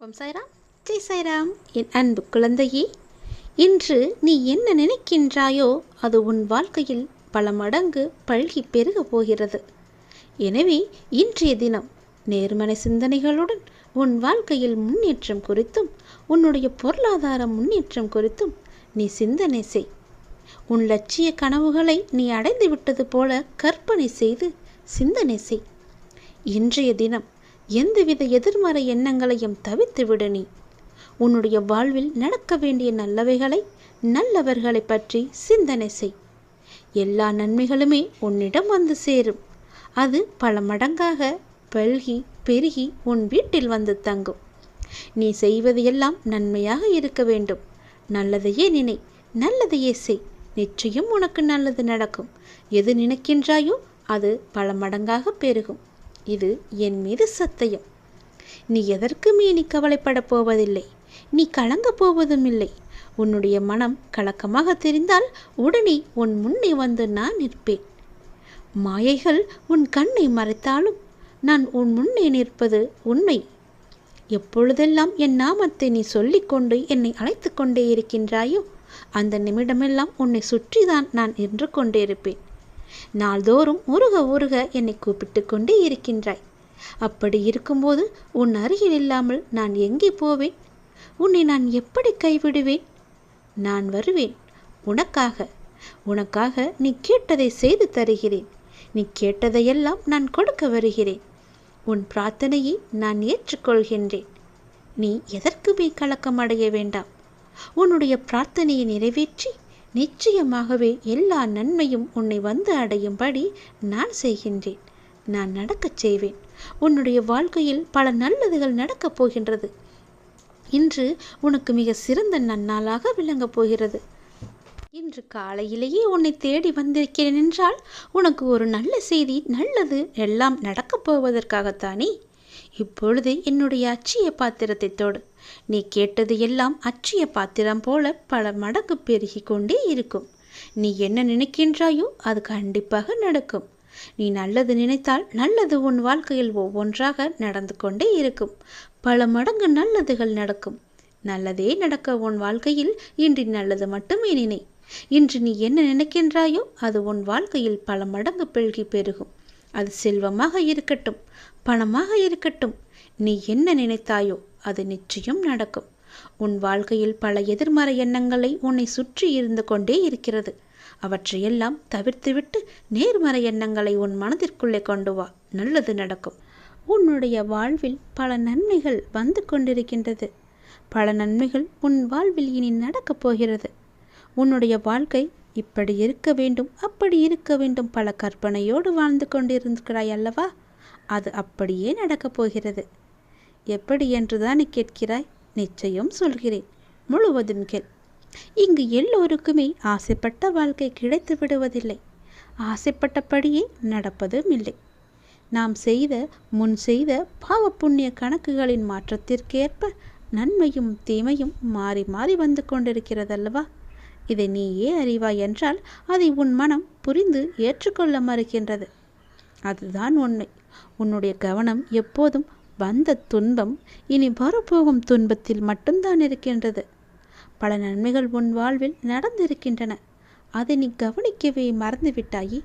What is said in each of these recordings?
ஓம் சாய்ராம். ஜெய் சாய்ராம். என் அன்பு குழந்தையே இன்று நீ என்ன நினைக்கின்றாயோ அது உன் வாழ்க்கையில் பல மடங்கு பழகி பெருகப் போகிறது. எனவே இன்றைய தினம் நேர்மறை சிந்தனைகளுடன் உன் வாழ்க்கையில் முன்னேற்றம் குறித்தும் உன்னுடைய பொருளாதார முன்னேற்றம் குறித்தும் நீ சிந்தனை செய். உன் லட்சிய கனவுகளை நீ அடைந்து விட்டது போல கற்பனை செய்து சிந்தனை செய். இன்றைய தினம் எந்தவித எதிர்மறை எண்ணங்களையும் தவிர்த்து விடு நீ. உன்னுடைய வாழ்வில் நடக்க வேண்டிய நல்லவைகளை நல்லவர்களை பற்றி சிந்தனை செய். எல்லா நன்மைகளுமே உன்னிடம் வந்து சேரும். அது பல மடங்காக பல்கி பெருகி உன் வீட்டில் வந்து தங்கும். நீ செய்வது எல்லாம் நன்மையாக இருக்க வேண்டும். நல்லதையே நினை நல்லதையே செய். நிச்சயம் உனக்கு நல்லது நடக்கும். எது நினைக்கின்றாயோ அது பல மடங்காக பெருகும். இது என் மீது சத்தியம். நீ எதற்குமே நீ கவலைப்படப் போவதில்லை? நீ கலங்கப் போவதும் இல்லை. உன்னுடைய மனம் கலக்கமாக தெரிந்தால் உடனே உன் முன்னே வந்து நான் நிற்பேன். மாயைகள் உன் கண்ணை மறைத்தாலும் நான் உன் முன்னே நிற்பது உண்மை. எப்பொழுதெல்லாம் என் நாமத்தை நீ சொல்லிக்கொண்டு என்னை அழைத்து கொண்டே இருக்கின்றாயோ அந்த நிமிடமெல்லாம் உன்னை சுற்றிதான் நான் நின்று கொண்டே இருப்பேன். நாள்தோறும் உருக உருக என்னை கூப்பிட்டு கொண்டே இருக்கின்றாய். அப்படி இருக்கும்போது உன் அருகில் இல்லாமல் நான் எங்கே போவேன்? உன்னை நான் எப்படி கைவிடுவேன்? நான் வருவேன். உனக்காக. உனக்காக நீ கேட்டதை செய்து தருகிறேன். நீ கேட்டதையெல்லாம் நான் கொடுக்க வருகிறேன். உன் பிரார்த்தனையை நான் ஏற்றுக்கொள்கின்றேன். நீ எதற்குமே கலக்கம் அடைய வேண்டாம். உன்னுடைய பிரார்த்தனையை நிறைவேற்றி நிச்சயமாகவே எல்லா நன்மையும் உன்னை வந்து அடையும்படி நான் செய்கின்றேன். நான் நடக்கச் செய்வேன். உன்னுடைய வாழ்க்கையில் பல நல்லதுகள் நடக்கப் போகின்றது. இன்று உனக்கு மிக சிறந்த நன்னாளாக விளங்கப் போகிறது. இன்று காலையிலேயே உன்னை தேடி வந்திருக்கிறேன் என்றால் உனக்கு ஒரு நல்ல செய்தி நல்லது எல்லாம் நடக்கப் போவதற்காகத்தானே? இப்பொழுது என்னுடைய அச்சிய பாத்திரத்தை தொடு. நீ கேட்டது எல்லாம் அச்சிய பாத்திரம் போல பல மடங்கு பெருகி கொண்டே இருக்கும். நீ என்ன நினைக்கின்றாயோ அது கண்டிப்பாக நடக்கும். நீ நல்லது நினைத்தால் நல்லது உன் வாழ்க்கையில் ஒவ்வொன்றாக நடந்து கொண்டே இருக்கும். பல மடங்கு நல்லதுகள் நடக்கும். நல்லதே நடக்க உன் வாழ்க்கையில் இன்று நல்லது மட்டுமே நினை. இன்று நீ என்ன நினைக்கின்றாயோ அது உன் வாழ்க்கையில் பல மடங்கு பெருகி பெருகும். அது செல்வமாக இருக்கட்டும் பணமாக இருக்கட்டும் நீ என்ன நினைத்தாயோ அது நிச்சயம் நடக்கும். உன் வாழ்க்கையில் பல எதிர்மறை எண்ணங்களை உன்னை சுற்றி இருந்து கொண்டே இருக்கிறது. அவற்றையெல்லாம் தவிர்த்துவிட்டு நேர்மறை எண்ணங்களை உன் மனதிற்குள்ளே கொண்டு வா. நல்லது நடக்கும். உன்னுடைய வாழ்வில் பல நன்மைகள் வந்து கொண்டிருக்கின்றது. பல நன்மைகள் உன் வாழ்வில் இனி நடக்கப் போகிறது. உன்னுடைய வாழ்க்கை இப்படி இருக்க வேண்டும் அப்படி இருக்க வேண்டும். பல கற்பனையோடு வாழ்ந்து கொண்டிருக்கிறாய் அல்லவா? அது அப்படியே நடக்கப் போகிறது. எப்படி என்றுதான் கேட்கிறாய்? நிச்சயம் சொல்கிறேன். முழுவதும் கேள். இங்கு எல்லோருக்குமே ஆசைப்பட்ட வாழ்க்கை கிடைத்து விடுவதில்லை. ஆசைப்பட்டபடியே நடப்பதும் இல்லை. நாம் செய்த முன் செய்த பாவ புண்ணிய கணக்குகளின் மாற்றத்திற்கேற்ப நன்மையும் தீமையும் மாறி மாறி வந்து கொண்டிருக்கிறதல்லவா? இதை நீயே அறிவாய் என்றால் அதை உன் மனம் புரிந்து ஏற்றுக்கொள்ள மறுக்கின்றது. அதுதான் உண்மை. உன்னுடைய கவனம் எப்போதும் வந்த துன்பம் இனி வரப்போகும் துன்பத்தில் மட்டும்தான் இருக்கின்றது. பல நன்மைகள் உன் வாழ்வில் நடந்திருக்கின்றன. அதை நீ கவனிக்கவே மறந்துவிட்டாயே.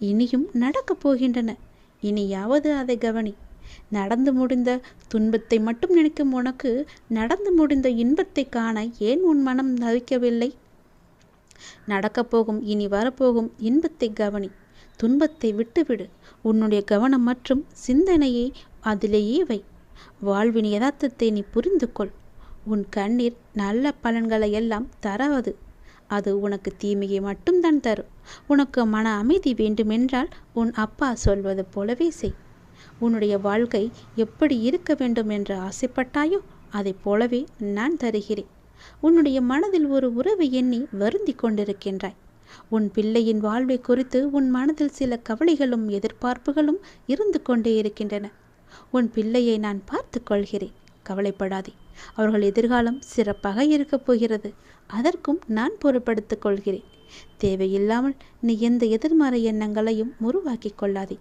இனியும் நடக்கப் போகின்றன. இனியாவது அதை கவனி. நடந்து முடிந்த துன்பத்தை மட்டும் நினைக்கும் உனக்கு நடந்து முடிந்த இன்பத்தை காண ஏன் உன் மனம் நகைக்கவில்லை நடக்கப் போகும் இனி வரப்போகும் இன்பத்தை கவனி. துன்பத்தை விட்டுவிடு. உன்னுடைய கவனம் மற்றும் சிந்தனையை அதிலேயே வை. வாழ்வின் யதார்த்தத்தை நீ புரிந்து கொள் உன் கண்ணீர் நல்ல பலன்களை எல்லாம் தராது. அது உனக்கு தீமையை மட்டும்தான் தரும். உனக்கு மன அமைதி வேண்டுமென்றால் உன் அப்பா சொல்வது போலவே செய். உன்னுடைய வாழ்க்கை எப்படி இருக்க வேண்டும் என்று ஆசைப்பட்டாயோ அதைப் போலவே நான் தருகிறேன். உன்னுடைய மனதில் ஒரு உறவை எண்ணி வருந்தி கொண்டிருக்கின்றாய். உன் பிள்ளையின் வாழ்வை குறித்து உன் மனதில் சில கவலைகளும் எதிர்பார்ப்புகளும் இருந்து கொண்டே இருக்கின்றன. உன் பிள்ளையை நான் பார்த்து கொள்கிறேன். கவலைப்படாதே. அவர்கள் எதிர்காலம் சிறப்பாக இருக்கப் போகிறது. அதற்கும் நான் பொறுப்படுத்திக் கொள்கிறேன். தேவையில்லாமல் நீ எந்த எதிர்மறை எண்ணங்களையும் உருவாக்கி கொள்ளாதே.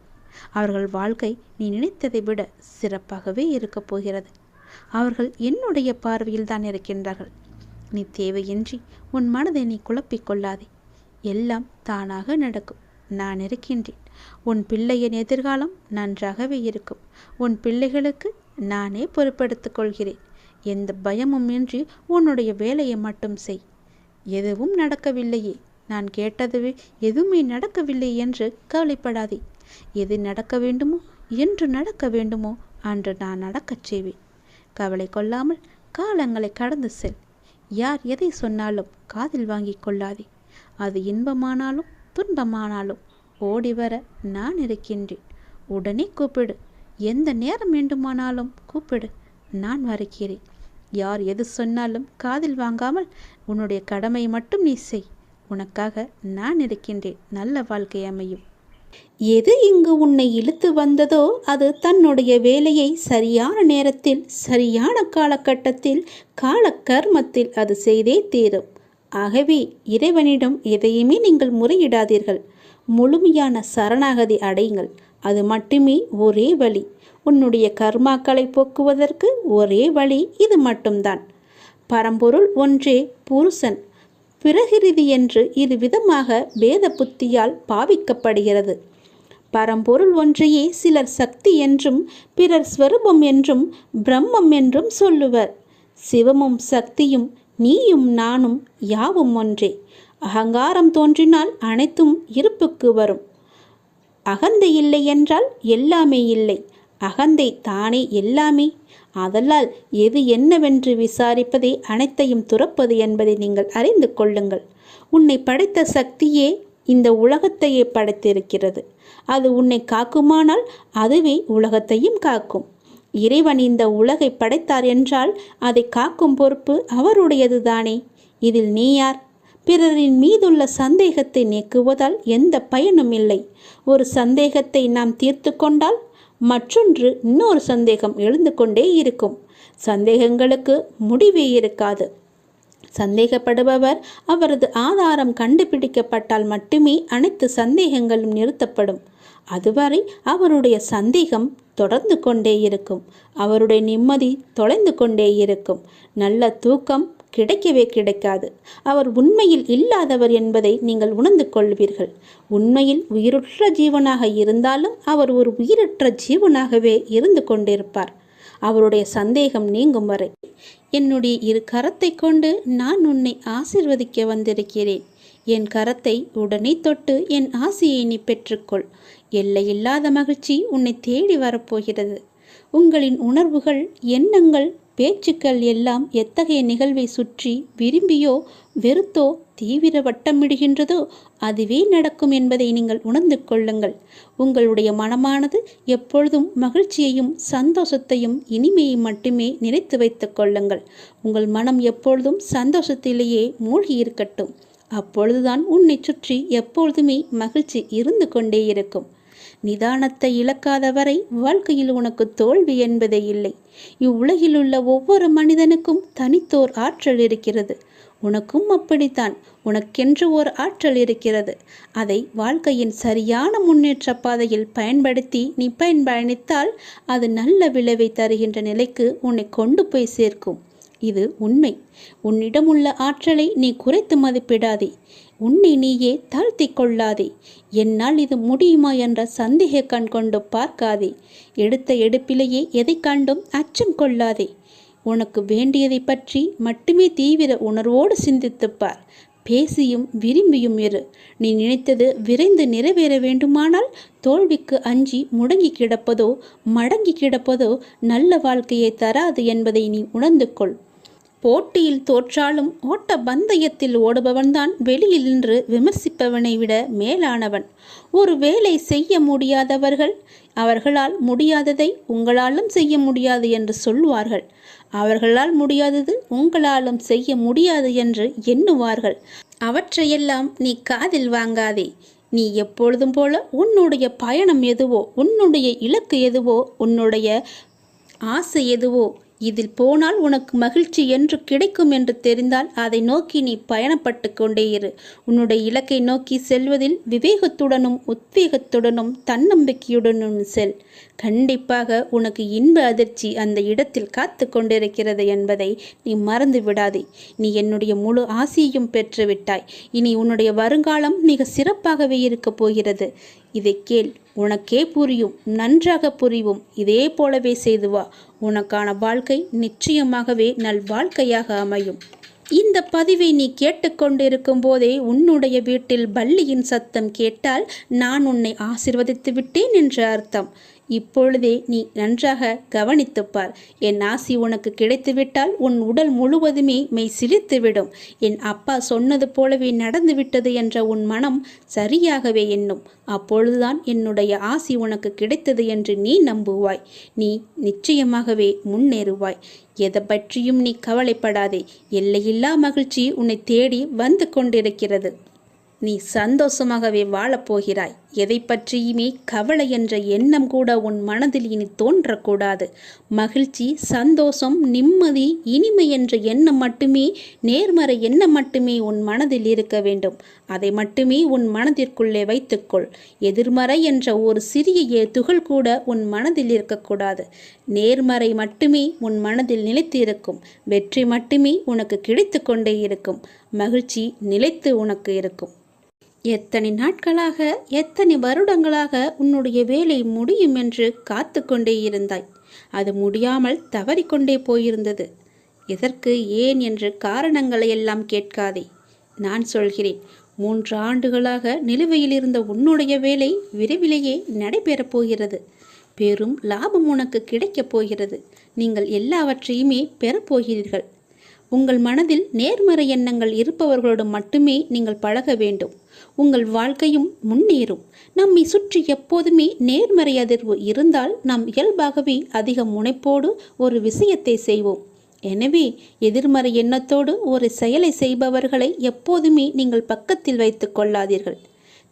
அவர்கள் வாழ்க்கை நீ நினைத்ததை விட சிறப்பாகவே இருக்கப் போகிறது. அவர்கள் என்னுடைய பார்வையில் தான் இருக்கின்றார்கள். நீ தேவையின்றி உன் மனதை நீ குழப்பிக் கொள்ளாதே. எல்லாம் தானாக நடக்கும். நான் இருக்கின்றேன். உன் பிள்ளையின் எதிர்காலம் நன்றாகவே இருக்கும். உன் பிள்ளைகளுக்கு நானே பொறுப்படுத்திக் கொள்கிறேன். எந்த பயமும் இன்றி உன்னுடைய வேலையை மட்டும் செய். எதுவும் நடக்கவில்லையே. நான் கேட்டதுவே எதுவுமே நடக்கவில்லை என்று கவலைப்படாதே. எது நடக்க வேண்டுமோ என்று நடக்க வேண்டுமோ அன்று நான் நடக்கச் செய்வேன். கவலை கொள்ளாமல் காலங்களை கடந்து செல். யார் எதை சொன்னாலும் காதில் வாங்கிக் கொள்ளாதே. அது இன்பமானாலும் துன்பமானாலும் ஓடி வர நான் இருக்கின்றேன். உடனே கூப்பிடு. எந்த நேரம் வேண்டுமானாலும் கூப்பிடு. நான் வருகிறேன். யார் எது சொன்னாலும் காதில் வாங்காமல் உன்னுடைய கடமை மட்டும் நீ செய். உனக்காக நான் இருக்கின்றேன். நல்ல வாழ்க்கை அமையும். எது இங்கு உன்னை இழுத்து வந்ததோ அது தன்னுடைய வேலையை சரியான நேரத்தில் சரியான காலகட்டத்தில் கால கர்மத்தில் அது செய்தே தீரும். ஆகவே இறைவனிடம் எதையுமே நீங்கள் முறையிடாதீர்கள். முழுமையான சரணாகதி அடையுங்கள். அது மட்டுமே ஒரே வழி. உன்னுடைய கர்மாக்களை போக்குவதற்கு ஒரே வழி இது மட்டும்தான். பரம்பொருள் ஒன்றே புருஷன். பிரகிருதி என்று இரு விதமாக வேத புத்தியால் பாவிக்கப்படுகிறது. பரம்பொருள் ஒன்றையே சிலர் சக்தி என்றும் பிறர் ஸ்வரூபம் என்றும் பிரம்மம் என்றும் சொல்லுவர். சிவமும் சக்தியும் நீயும் நானும் யாவும் ஒன்றே. அகங்காரம் தோன்றினால் அனைத்தும் இருப்புக்கு வரும். அகந்தை இல்லை என்றால் எல்லாமே இல்லை. அகந்தை தானே எல்லாமே. அதலால் எது என்னவென்று விசாரிப்பதே அனைத்தையும் துறப்பது என்பதை நீங்கள் அறிந்து கொள்ளுங்கள். உன்னை படைத்த சக்தியே இந்த உலகத்தையே படைத்திருக்கிறது. அது உன்னை காக்குமானால் அதுவே உலகத்தையும் காக்கும். இறைவன் இந்த உலகை படைத்தார் என்றால் அதை காக்கும் பொறுப்பு அவருடையது தானே இதில் நீ யார்? பிறரின் மீதுள்ள சந்தேகத்தை நீக்குவதால் எந்த பயனும் இல்லை. ஒரு சந்தேகத்தை நாம் தீர்த்து கொண்டால் மற்றொன்று இன்னொரு சந்தேகம் எழுந்து கொண்டே இருக்கும். சந்தேகங்களுக்கு முடிவே இருக்காது. சந்தேகப்படுபவர் அவரது ஆதாரம் கண்டுபிடிக்கப்பட்டால் மட்டுமே அனைத்து சந்தேகங்களும் நிறுத்தப்படும். அதுவரை அவருடைய சந்தேகம் தொடர்ந்து கொண்டே இருக்கும். அவருடைய நிம்மதி தொலைந்து கொண்டே இருக்கும். நல்ல தூக்கம் கிடைக்கவே கிடைக்காது. அவர் உண்மையில் இல்லாதவர் என்பதை நீங்கள் உணர்ந்து கொள்வீர்கள். உண்மையில் உயிருற்ற ஜீவனாக இருந்தாலும் அவர் ஒரு உயிரற்ற ஜீவனாகவே இருந்து கொண்டிருப்பார். அவருடைய சந்தேகம் நீங்கும் வரை. என்னுடைய இரு கரத்தை கொண்டு நான் உன்னை ஆசிர்வதிக்க வந்திருக்கிறேன். என் கரத்தை உடனே தொட்டு என் ஆசையை நீ பெற்றுக்கொள். எல்லையில்லாத மகிழ்ச்சி உன்னை தேடி வரப்போகிறது. உங்களின் உணர்வுகள் எண்ணங்கள் பேச்சுக்கள் எல்லாம் எத்தகைய நிகழ்வை சுற்றி விரும்பியோ வெறுத்தோ தீவிர வட்டமிடுகின்றதோ அதுவே நடக்கும் என்பதை நீங்கள் உணர்ந்து கொள்ளுங்கள். உங்களுடைய மனமானது எப்பொழுதும் மகிழ்ச்சியையும் சந்தோஷத்தையும் இனிமையை மட்டுமே நினைத்து வைத்துக் கொள்ளுங்கள். உங்கள் மனம் எப்பொழுதும் சந்தோஷத்திலேயே மூழ்கி இருக்கட்டும். அப்பொழுதுதான் உன்னை சுற்றி எப்பொழுதுமே மகிழ்ச்சி இருந்து கொண்டே இருக்கும். நிதானத்தை இழக்காத வரை வாழ்க்கையில் உனக்கு தோல்வி என்பதே இல்லை. இவ்வுலகில் உள்ள ஒவ்வொரு மனிதனுக்கும் தனித்தோர் ஆற்றல் இருக்கிறது. உனக்கும் அப்படித்தான். உனக்கென்று ஓர் ஆற்றல் இருக்கிறது. அதை வாழ்க்கையின் சரியான முன்னேற்ற பாதையில் பயன்படுத்தி நீ பயன்பயணித்தால் அது நல்ல விளைவை தருகின்ற நிலைக்கு உன்னை கொண்டு போய் சேர்க்கும். இது உண்மை. உன்னிடம் உள்ள ஆற்றலை நீ குறைத்து மதிப்பிடாதே. உன்னை நீயே தாழ்த்தி கொள்ளாதே என்னால் இது முடியுமா என்ற சந்தேக கண் கொண்டு பார்க்காதே. எடுத்த எடுப்பிலேயே எதை கண்டும் அச்சம் கொள்ளாதே. உனக்கு வேண்டியதை பற்றி மட்டுமே தீவிர உணர்வோடு சிந்தித்துப்பார். பேசியும் விரும்பியும் இரு. நீ நினைத்தது விரைந்து நிறைவேற வேண்டுமானால் தோல்விக்கு அஞ்சி முடங்கி கிடப்பதோ மடங்கி கிடப்பதோ நல்ல வாழ்க்கையை தராது என்பதை நீ உணர்ந்து கொள். போட்டியில் தோற்றாலும் ஓட்ட பந்தயத்தில் ஓடுபவன்தான் வெளியில் நின்று விமர்சிப்பவனை விட மேலானவன். ஒரு வேலை செய்ய முடியாதவர்கள் அவர்களால் முடியாததை உங்களாலும் செய்ய முடியாது என்று சொல்வார்கள். அவர்களால் முடியாதது உங்களாலும் செய்ய முடியாது என்று எண்ணுவார்கள். அவற்றையெல்லாம் நீ காதில் வாங்காதே. நீ எப்பொழுதும் போல உன்னுடைய பயணம் எதுவோ உன்னுடைய இலக்கு எதுவோ உன்னுடைய ஆசை எதுவோ இதில் போனால் உனக்கு மகிழ்ச்சி என்று கிடைக்கும் என்று தெரிந்தால் அதை நோக்கி நீ பயணப்பட்டு கொண்டே இரு. உன்னுடைய இலக்கை நோக்கி செல்வதில் விவேகத்துடனும் உத்வேகத்துடனும் தன்னம்பிக்கையுடனும் செல். கண்டிப்பாக உனக்கு இன்ப அதிர்ச்சி அந்த இடத்தில் காத்து கொண்டிருக்கிறது என்பதை நீ மறந்து விடாதே. நீ என்னுடைய முழு ஆசையையும் பெற்றுவிட்டாய். இனி உன்னுடைய வருங்காலம் மிக சிறப்பாகவே இருக்கப் போகிறது. இதை கேள். உனக்கே புரியும். நன்றாக புரியும் இதே போலவே செய்து வா. உனக்கான வாழ்க்கை நிச்சயமாகவே நல் வாழ்க்கையாக அமையும். இந்த பதிவை நீ கேட்டுக்கொண்டிருக்கும் போதே உன்னுடைய வீட்டில் பள்ளியின் சத்தம் கேட்டால் நான் உன்னை ஆசிர்வதித்து விட்டேன் என்று அர்த்தம். இப்பொழுதே நீ நன்றாக கவனித்துப்பார். என் ஆசி உனக்கு கிடைத்துவிட்டால் உன் உடல் முழுவதுமே மெய் சிரித்துவிடும் என் அப்பா சொன்னது போலவே நடந்துவிட்டது என்ற உன் மனம் சரியாகவே எண்ணும். அப்பொழுதுதான் என்னுடைய ஆசி உனக்கு கிடைத்தது என்று நீ நம்புவாய். நீ நிச்சயமாகவே முன்னேறுவாய். எதை பற்றியும் நீ கவலைப்படாதே. எல்லையில்லா மகிழ்ச்சி உன்னை தேடி வந்து கொண்டிருக்கிறது. நீ சந்தோஷமாகவே வாழப்போகிறாய். எதை பற்றியுமே கவலை என்ற எண்ணம் கூட உன் மனதில் இனி தோன்றக்கூடாது. மகிழ்ச்சி சந்தோஷம் நிம்மதி இனிமை என்ற எண்ணம் மட்டுமே நேர்மறை எண்ணம் மட்டுமே உன் மனதில் இருக்க வேண்டும். அதை மட்டுமே உன் மனதிற்குள்ளே வைத்துக்கொள். எதிர்மறை என்ற ஒரு சிறிய துகள் கூட உன் மனதில் இருக்கக்கூடாது. நேர்மறை மட்டுமே உன் மனதில் நிலைத்து இருக்கும் வெற்றி மட்டுமே உனக்கு கிடைத்து கொண்டே இருக்கும். மகிழ்ச்சி நிலைத்து உனக்கு இருக்கும். எத்தனை நாட்களாக எத்தனை வருடங்களாக உன்னுடைய வேலை முடியும் என்று காத்து கொண்டே இருந்தாய். அது முடியாமல் தவறிக்கொண்டே போயிருந்தது. எதற்கு ஏன் என்று காரணங்களை எல்லாம் கேட்காதே. நான் சொல்கிறேன் மூன்று ஆண்டுகளாக நிலுவையில் இருந்த உன்னுடைய வேலை விரைவிலேயே நடைபெறப் போகிறது. பெரும் லாபம் உனக்கு கிடைக்கப் போகிறது. நீங்கள் எல்லாவற்றையுமே பெறப்போகிறீர்கள் உங்கள் மனதில் நேர்மறை எண்ணங்கள் இருப்பவர்களோடு மட்டுமே நீங்கள் பழக வேண்டும். உங்கள் வாழ்க்கையும் முன்னேறும். நம்மை சுற்றி எப்போதுமே நேர்மறை அதிர்வு இருந்தால் நாம் இயல்பாகவே அதிக முனைப்போடு ஒரு விஷயத்தை செய்வோம். எனவே எதிர்மறை எண்ணத்தோடு ஒரு செயலை செய்பவர்களை எப்போதுமே நீங்கள் பக்கத்தில் வைத்து கொள்ளாதீர்கள்.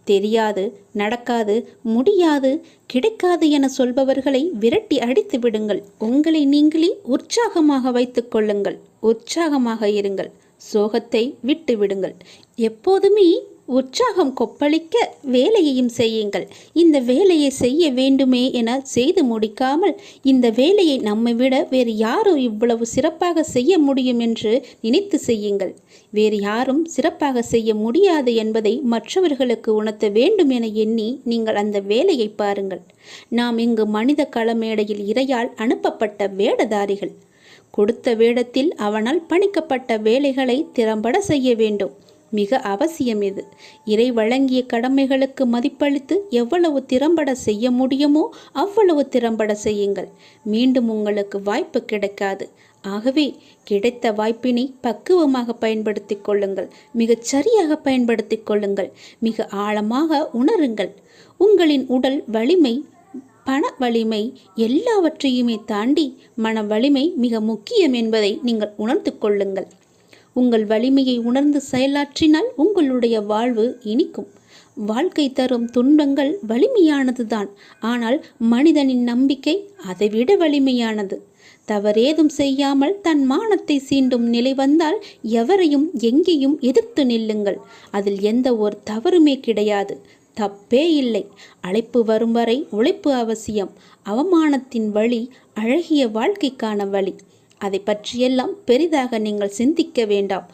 தெரியாது நடக்காது முடியாது கிடைக்காது என சொல்பவர்களை விரட்டி அடித்து விடுங்கள். உங்களை நீங்களே உற்சாகமாக வைத்துக் கொள்ளுங்கள். உற்சாகமாக இருங்கள். சோகத்தை விட்டு விடுங்கள். எப்போதுமே உற்சாகம் கொப்பளிக்க வேலையையும் செய்யுங்கள். இந்த வேலையை செய்ய வேண்டுமே என செய்து முடிக்காமல் இந்த வேலையை நம்மை விட வேறு யாரும் இவ்வளவு சிறப்பாக செய்ய முடியும் என்று நினைத்து செய்யுங்கள். வேறு யாரும் சிறப்பாக செய்ய முடியாது என்பதை மற்றவர்களுக்கு உணர்த்த வேண்டும் என எண்ணி நீங்கள் அந்த வேலையை பாருங்கள். நாம் இங்கு மனித களமேடையில் இரையால் அனுப்பப்பட்ட வேடதாரிகள். கொடுத்த வேடத்தில் அவனால் பணிக்கப்பட்ட வேலைகளை திறம்பட செய்ய வேண்டும். மிக அவசியம் இது. இறை வழங்கிய கடமைகளுக்கு மதிப்பளித்து எவ்வளவு திறம்பட செய்ய முடியுமோ அவ்வளவு திறம்பட செய்யுங்கள். மீண்டும் உங்களுக்கு வாய்ப்பு கிடைக்காது. ஆகவே கிடைத்த வாய்ப்பினை பக்குவமாக பயன்படுத்தி கொள்ளுங்கள். மிகச் சரியாக பயன்படுத்தி கொள்ளுங்கள். மிக ஆழமாக உணருங்கள். உங்களின் உடல் வலிமை பண வலிமை எல்லாவற்றையுமே தாண்டி மன வலிமை மிக முக்கியம் என்பதை நீங்கள் உணர்ந்து கொள்ளுங்கள். உங்கள் வலிமையை உணர்ந்து செயலாற்றினால் உங்களுடைய வாழ்வு இனிக்கும். வாழ்க்கை தரும் துன்பங்கள் வலிமையானதுதான். ஆனால் மனிதனின் நம்பிக்கை அதைவிட வலிமையானது. தவறேதும் செய்யாமல் தன் மானத்தை சீண்டும் நிலை வந்தால் எவரையும் எங்கேயும் எதிர்த்து நில்லுங்கள். அதில் எந்த ஒரு தவறுமே கிடையாது. தப்பே இல்லை. அழைப்பு வரும் வரை உழைப்பு அவசியம். அவமானத்தின் வழி அழகிய வாழ்க்கைக்கான வழி. அதை பற்றியெல்லாம் பெரிதாக நீங்கள் சிந்திக்க வேண்டாம்.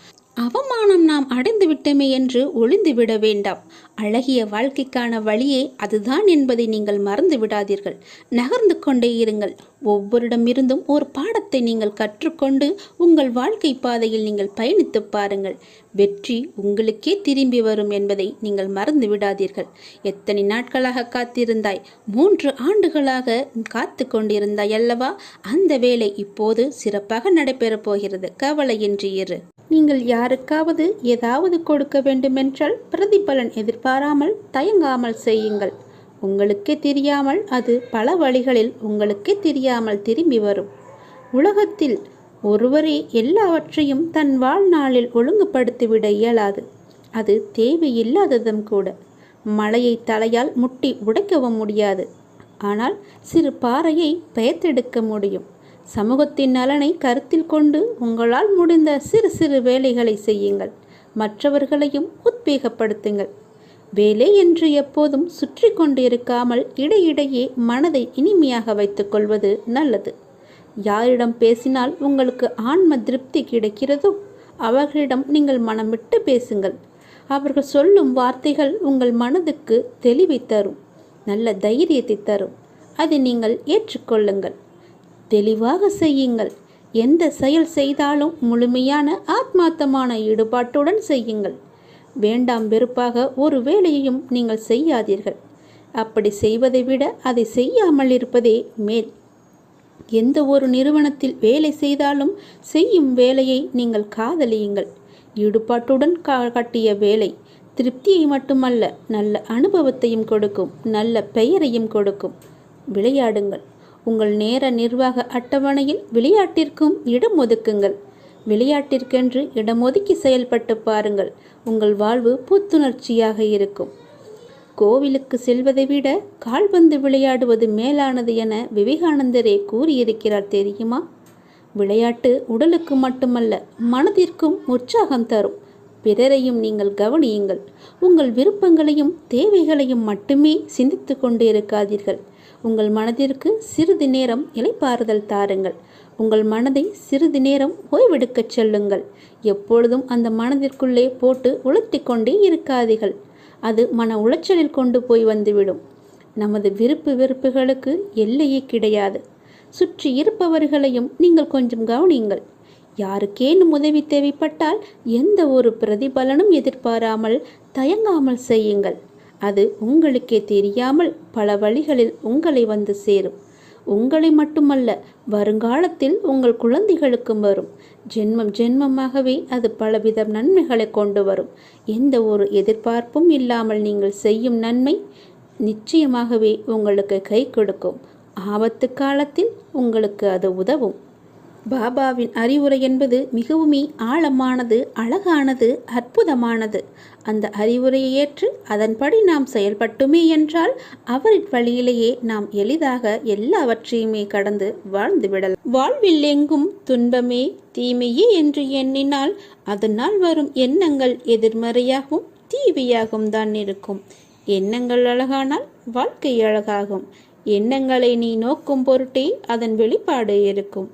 அவமானம் நாம் அடைந்து விட்டோமே என்று ஒளிந்து விட வேண்டாம். அழகிய வாழ்க்கைக்கான வழியே அதுதான் என்பதை நீங்கள் மறந்து விடாதீர்கள். நகர்ந்து கொண்டே இருங்கள். ஒவ்வொருடமிருந்தும் ஒரு பாடத்தை நீங்கள் கற்றுக்கொண்டு உங்கள் வாழ்க்கை பாதையில் நீங்கள் பயணித்து பாருங்கள். வெற்றி உங்களுக்கே திரும்பி வரும் என்பதை நீங்கள் மறந்து விடாதீர்கள். எத்தனை நாட்களாக காத்திருந்தாய்? மூன்று ஆண்டுகளாக காத்து கொண்டிருந்தாய் அல்லவா? அந்த வேலை இப்போது சிறப்பாக நடைபெறப் போகிறது. கவலையின்றி இரு. நீங்கள் யாருக்காவது ஏதாவது கொடுக்க வேண்டுமென்றால் பிரதிபலன் எதிர்பாராமல் தயங்காமல் செய்யுங்கள். உங்களுக்கே தெரியாமல் அது பல வழிகளில் உங்களுக்கே தெரியாமல் திரும்பி வரும். உலகத்தில் ஒருவரே எல்லாவற்றையும் தன் வாழ்நாளில் ஒழுங்குபடுத்திவிட இயலாது. அது தேவையில்லாததும் கூட. மலையை தலையால் முட்டி உடைக்கவும் முடியாது. ஆனால் சிறு பாறையை பெயர்த்தெடுக்க முடியும். சமூகத்தின் நலனை கருத்தில் கொண்டு உங்களால் முடிந்த சிறு சிறு வேலைகளை செய்யுங்கள். மற்றவர்களையும் உத்வேகப்படுத்துங்கள். வேலை என்று எப்போதும் சுற்றி கொண்டு இருக்காமல் இடையிடையே மனதை இனிமையாக வைத்துக்கொள்வது நல்லது. யாரிடம் பேசினால் உங்களுக்கு ஆன்ம திருப்தி கிடைக்கிறதோ அவர்களிடம் நீங்கள் மனம் விட்டு பேசுங்கள். அவர்கள் சொல்லும் வார்த்தைகள் உங்கள் மனதுக்கு தெளிவை தரும் நல்ல தைரியத்தை தரும். அதை நீங்கள் ஏற்றுக்கொள்ளுங்கள். தெளிவாக செய்யுங்கள். எந்த செயல் செய்தாலும் முழுமையான ஆத்மார்த்தமான ஈடுபாட்டுடன் செய்யுங்கள். வேண்டாம் வெறுப்பாக ஒரு வேலையையும் நீங்கள் செய்யாதீர்கள். அப்படி செய்வதை விட அதை செய்யாமல் இருப்பதே மேல். எந்த ஒரு நிறுவனத்தில் வேலை செய்தாலும் செய்யும் வேலையை நீங்கள் காதலியுங்கள். ஈடுபாட்டுடன் கா கட்டிய வேலை திருப்தியை மட்டுமல்ல நல்ல அனுபவத்தையும் கொடுக்கும் நல்ல பெயரையும் கொடுக்கும். விளையாடுங்கள். உங்கள் நேர நிர்வாக அட்டவணையில் விளையாட்டிற்கும் இடம் ஒதுக்குங்கள். விளையாட்டிற்கென்று இடம் ஒதுக்கி செயல்பட்டு பாருங்கள். உங்கள் வாழ்வு புத்துணர்ச்சியாக இருக்கும். கோவிலுக்கு செல்வதை விட கால்பந்து விளையாடுவது மேலானது என விவேகானந்தரே கூறியிருக்கிறார் தெரியுமா? விளையாட்டு உடலுக்கு மட்டுமல்ல மனதிற்கும் உற்சாகம் தரும். பிறரையும் நீங்கள் கவனியுங்கள். உங்கள் விருப்பங்களையும் தேவைகளையும் மட்டுமே சிந்தித்து கொண்டு இருக்காதீர்கள் உங்கள் மனதிற்கு சிறிது நேரம் இலைப்பாறுதல் தாருங்கள். உங்கள் மனதை சிறிது நேரம் ஓய்வெடுக்கச் செல்லுங்கள். எப்பொழுதும் அந்த மனதிற்குள்ளே போட்டு உலர்த்தி கொண்டே இருக்காதீர்கள். அது மன உளைச்சலில் கொண்டு போய் வந்துவிடும். நமது விருப்பு வெறுப்புகளுக்கு எல்லையே கிடையாது. சுற்றி இருப்பவர்களையும் நீங்கள் கொஞ்சம் கவனியுங்கள். யாருக்கேனும் உதவி தேவைப்பட்டால் எந்த ஒரு பிரதிபலனும் எதிர்பாராமல் தயங்காமல் செய்யுங்கள். அது உங்களுக்கே தெரியாமல் பல வழிகளில் உங்களை வந்து சேரும். உங்களை மட்டுமல்ல வருங்காலத்தில் உங்கள் குழந்தைகளுக்கும் வரும். ஜென்மம் ஜென்மமாகவே அது பலவித நன்மைகளை கொண்டு வரும். எந்த ஒரு எதிர்பார்ப்பும் இல்லாமல் நீங்கள் செய்யும் நன்மை நிச்சயமாகவே உங்களுக்கு கை கொடுக்கும். ஆபத்து காலத்தில் உங்களுக்கு அது உதவும். பாபாவின் அறிவுரை என்பது மிகவுமே ஆழமானது அழகானது அற்புதமானது. அந்த அறிவுரையை ஏற்று அதன்படி நாம் செயல்பட்டுமே என்றால் அவரின் வழியிலேயே நாம் எளிதாக எல்லாவற்றையுமே கடந்து வாழ்ந்து விடலாம். வாழ்வில் எங்கும் துன்பமே தீமையே என்று எண்ணினால் அதனால் வரும் எண்ணங்கள் எதிர்மறையாகவும் தீவியாகவும் தான் இருக்கும். எண்ணங்கள் அழகானால் வாழ்க்கை அழகாகும். எண்ணங்களை நீ நோக்கும் பொருட்டே அதன் வெளிப்பாடு இருக்கும்.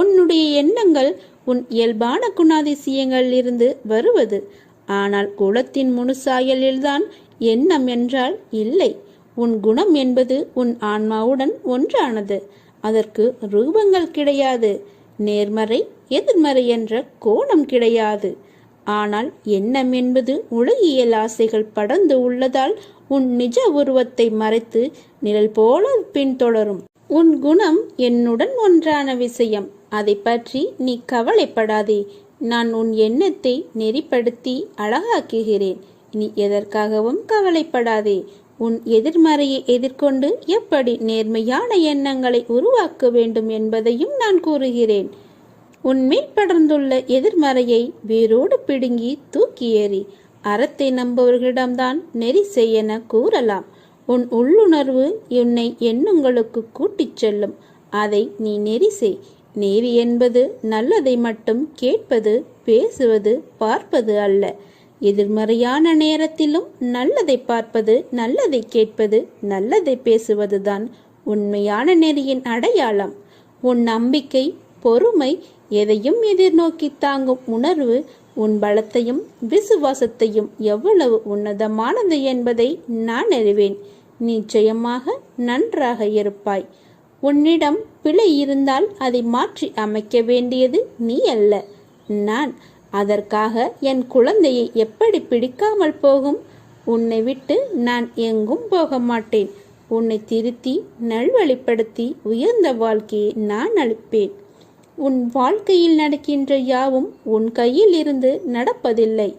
உன்னுடைய எண்ணங்கள் உன் இயல்பான குணாதிசயங்களில் இருந்து வருவது. ஆனால் குலத்தின் முனுசாயலில்தான் எண்ணம் என்றால் இல்லை. உன் குணம் என்பது உன் ஆன்மாவுடன் ஒன்றானது. அதற்கு ரூபங்கள் கிடையாது. நேர்மறை எதிர்மறை என்ற கோணம் கிடையாது. ஆனால் எண்ணம் என்பது உலகியல் ஆசைகள் படர்ந்து உள்ளதால் உன் நிஜ உருவத்தை மறைத்து நிழல் போல பின்தொடரும். உன் குணம் என்னுடன் ஒன்றான விஷயம். அதை பற்றி நீ கவலைப்படாதே. நான் உன் எண்ணத்தை நெறிப்படுத்தி அழகாக்குகிறேன். நீ எதற்காகவும் கவலைப்படாதே. உன் எதிர்மறையை எதிர்கொண்டு எப்படி நேர்மையான எண்ணங்களை உருவாக்க வேண்டும் என்பதையும் நான் கூறுகிறேன். உன்மேல் படர்ந்துள்ள எதிர்மறையை வேரோடு பிடுங்கி தூக்கி ஏறி அறத்தை நம்புவர்களிடம்தான் நெறி செய்யென கூறலாம். உன் உள்ளுணர்வு உன்னை எண்ணங்களுக்கு கூட்டிச் செல்லும். அதை நீ நெறி செய். நேரி என்பது நல்லதை மட்டும் கேட்பது பேசுவது பார்ப்பது அல்ல. எதிர்மறையான நேரத்திலும் நல்லதை பார்ப்பது நல்லதை கேட்பது நல்லதை பேசுவதுதான் உண்மையான நெறியின் அடையாளம். உன் நம்பிக்கை பொறுமை எதையும் எதிர்நோக்கி தாங்கும் உணர்வு உன் பலத்தையும் விசுவாசத்தையும் எவ்வளவு உன்னதமானது என்பதை நான் அறிவேன். நிச்சயமாக நன்றாக இருப்பாய். உன்னிடம் பிழை இருந்தால் அதை மாற்றி அமைக்க வேண்டியது நீ அல்ல. நான் அதற்காக என் குழந்தையை எப்படி பிடிக்காமல் போகும்? உன்னை விட்டு நான் எங்கும் போக மாட்டேன். உன்னை திருத்தி நல்வழிப்படுத்தி உயர்ந்த வாழ்க்கையை நான் அளிப்பேன். உன் வாழ்க்கையில் நடக்கின்ற யாவும் உன் கையில் இருந்து நடப்பதில்லை.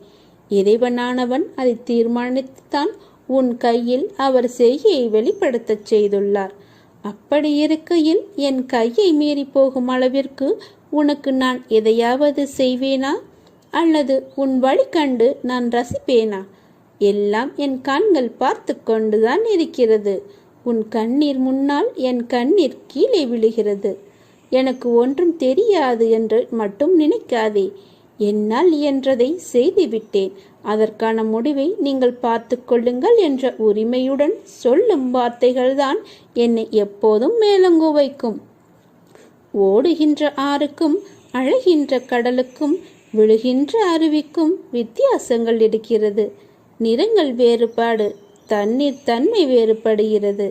இறைவனானவன் அதை தீர்மானித்துத்தான் உன் கையில் அவர் செய்கையை வெளிப்படுத்தச் செய்துள்ளார். அப்படி இருக்கையில் என் கையை மீறி போகும் அளவிற்கு உனக்கு நான் எதையாவது செய்வேனா? அல்லது உன் வழி கண்டு நான் ரசிப்பேனா? எல்லாம் என் கண்கள் பார்த்து கொண்டுதான் இருக்கிறது. உன் கண்ணீர் முன்னால் என் கண்ணீர் கீழே விழுகிறது. எனக்கு ஒன்றும் தெரியாது என்று மட்டும் நினைக்காதே. என்னால் இயன்றதை செய்துவிட்டேன். அதற்கான முடிவை நீங்கள் பார்த்து கொள்ளுங்கள் என்ற உரிமையுடன் சொல்லும் வார்த்தைகள்தான் என்னை எப்போதும் மேலங்கு வைக்கும். ஓடுகின்ற ஆறுக்கும் அழகின்ற கடலுக்கும் விழுகின்ற அருவிக்கும் வித்தியாசங்கள் இருக்கிறது நிறங்கள் வேறுபாடு தண்ணீர் தன்மை வேறுபடுகிறது.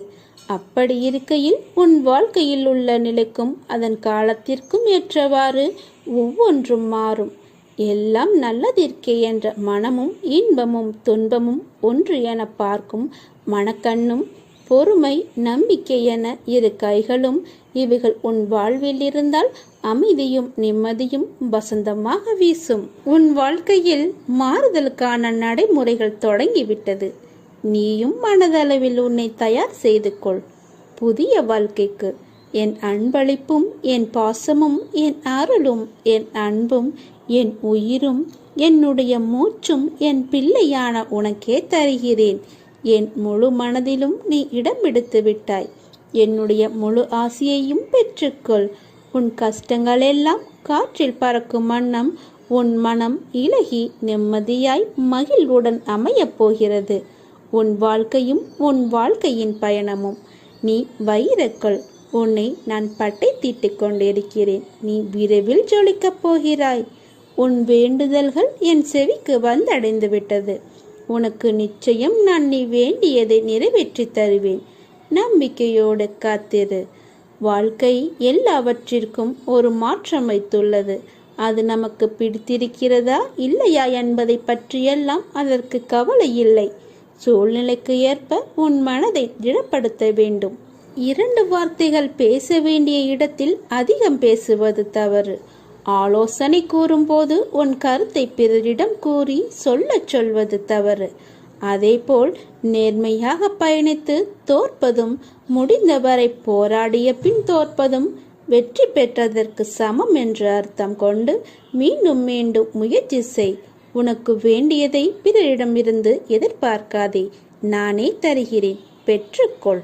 அப்படி இருக்கையில் உன் வாழ்க்கையில் உள்ள நிலைக்கும் அதன் காலத்திற்கும் ஏற்றவாறு ஒவ்வொன்றும் மாறும். எல்லாம் நல்லதிற்கே என்ற மனமும் இன்பமும் துன்பமும் ஒன்று என பார்க்கும் மனக்கண்ணும் பொறுமை நம்பிக்கை என இரு கைகளும் இவைகள் உன் வாழ்வில் இருந்தால் அமைதியும் நிம்மதியும் வசந்தமாக வீசும். உன் வாழ்க்கையில் மாறுதலுக்கான நடைமுறைகள் தொடங்கிவிட்டது. நீயும் மனதளவில் உன்னை தயார் செய்து கொள். புதிய வாழ்க்கைக்கு என் அன்பளிப்பும் என் பாசமும் என் அருளும் என் அன்பும் என் உயிரும் என்னுடைய மூச்சும் என் பிள்ளையான உனக்கே தருகிறேன். என் முழு மனதிலும் நீ இடம் எடுத்து விட்டாய். என்னுடைய முழு ஆசையையும் பெற்றுக்கொள். உன் கஷ்டங்களெல்லாம் காற்றில் பறக்கும் வண்ணம் உன் மனம் இலகி நிம்மதியாய் மகிழ்வுடன் அமையப் போகிறது. உன் வாழ்க்கையும் உன் வாழ்க்கையின் பயணமும். நீ வைரக்கொள் உன்னை நான் பட்டை தீட்டிக் கொண்டிருக்கிறேன். நீ விரைவில் ஜொலிக்கப் போகிறாய். உன் வேண்டுதல்கள் என் செவிக்கு வந்தடைந்து விட்டது உனக்கு நிச்சயம் நான் நீ வேண்டியதை நிறைவேற்றி தருவேன். நம்பிக்கையோடு காத்திரு. வாழ்க்கை எல்லாவற்றிற்கும் ஒரு மாற்றம் வைத்துள்ளது. அது நமக்கு பிடித்திருக்கிறதா இல்லையா என்பதை பற்றியெல்லாம் அதற்கு கவலை இல்லை. சூழ்நிலைக்கு ஏற்ப உன் மனதை திடப்படுத்த வேண்டும். இரண்டு வார்த்தைகள் பேச வேண்டிய இடத்தில் அதிகம் பேசுவது தவறு. ஆலோசனை கூறும்போது உன் கருத்தை பிறரிடம் கூறி சொல்லச் சொல்வது தவறு. அதேபோல் நேர்மையாக பயணித்து தோற்பதும் முடிந்தவரை போராடிய பின் தோற்பதும் வெற்றி பெற்றதற்கு சமம் என்று அர்த்தம் கொண்டு மீண்டும் மீண்டும் முயற்சி செய். உனக்கு வேண்டியதை பிறரிடமிருந்து எதிர்பார்க்காதே. நானே தருகிறேன். பெற்றுக்கொள்.